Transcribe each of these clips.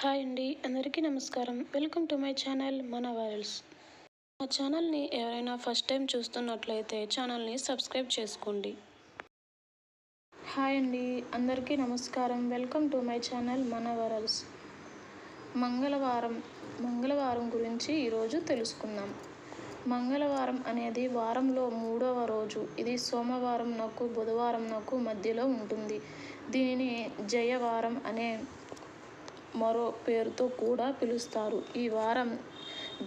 Hi అండి అందరికీ నమస్కారం. వెల్కమ్ టు మై ఛానల్ మన వైరల్స్ మా ఛానల్ని ఎవరైనా ఫస్ట్ టైం చూస్తున్నట్లయితే ఛానల్ని సబ్స్క్రైబ్ చేసుకోండి. హాయ్ అండి అందరికీ నమస్కారం. వెల్కమ్ టు మై ఛానల్ మన వైరల్స్ మంగళవారం మంగళవారం గురించి ఈరోజు తెలుసుకుందాం. మంగళవారం అనేది వారంలో మూడవ రోజు. ఇది సోమవారం నాకు బుధవారం నాకు మధ్యలో ఉంటుంది. దీనిని జయవారం అనే మరో పేరుతో కూడా పిలుస్తారు. ఈ వారం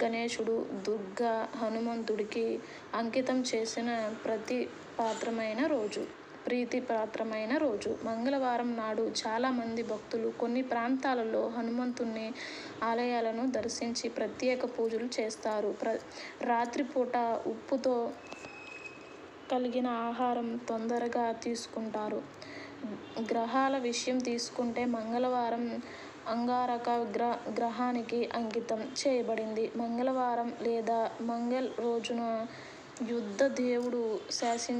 గణేశుడు దుర్గా హనుమంతుడికి అంకితం చేసిన ప్రతి పాత్రమైన రోజు. ప్రీతిపాత్రమైన రోజు. మంగళవారం నాడు చాలామంది భక్తులు కొన్ని ప్రాంతాలలో హనుమంతుని ఆలయాలను దర్శించి ప్రత్యేక పూజలు చేస్తారు. ప్ర రాత్రిపూట ఉప్పుతో కలిగిన ఆహారం తొందరగా తీసుకుంటారు. గ్రహాల విషయం తీసుకుంటే మంగళవారం అంగారక గ్ర గ్రహానికి అంకితం చేయబడింది. మంగళవారం లేదా మంగళ్ రోజున యుద్ధ దేవుడు శాసిం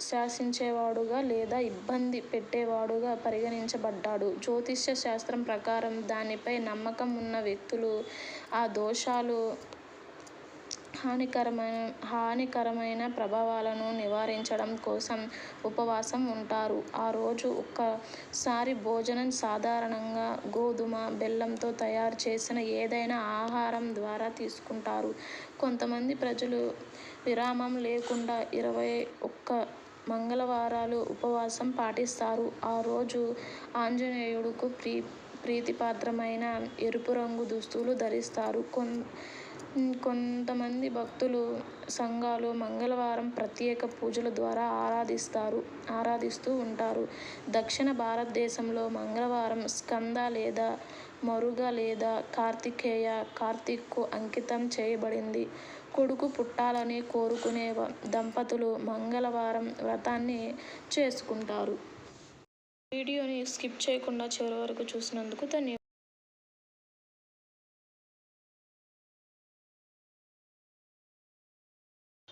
శాసించేవాడుగా లేదా ఇబ్బంది పెట్టేవాడుగా పరిగణించబడ్డాడు. జ్యోతిష్య శాస్త్రం ప్రకారం దానిపై నమ్మకం ఉన్న వ్యక్తులు ఆ దోషాలు హానికరమైన హానికరమైన ప్రభావాలను నివారించడం కోసం ఉపవాసం ఉంటారు. ఆ రోజు ఒక్కసారి భోజనం సాధారణంగా గోధుమ బెల్లంతో తయారు చేసిన ఏదైనా ఆహారం ద్వారా తీసుకుంటారు. కొంతమంది ప్రజలు విరామం లేకుండా ఇరవై ఒక్క మంగళవారాలు ఉపవాసం పాటిస్తారు. ఆ రోజు ఆంజనేయుడుకు ప్రీ ప్రీతిపాత్రమైన ఎరుపు రంగు దుస్తులు ధరిస్తారు. కొన్ కొంతమంది భక్తులు సంఘాలు మంగళవారం ప్రత్యేక పూజల ద్వారా ఆరాధిస్తారు ఆరాధిస్తూ ఉంటారు. దక్షిణ భారతదేశంలో మంగళవారం స్కంద లేదా మరుగ లేదా కార్తికేయ కార్తీక్కు అంకితం చేయబడింది. కొడుకు పుట్టాలని కోరుకునే దంపతులు మంగళవారం వ్రతాన్ని చేసుకుంటారు. వీడియోని స్కిప్ చేయకుండా చివరి వరకు చూసినందుకు ధన్యవాదాలు.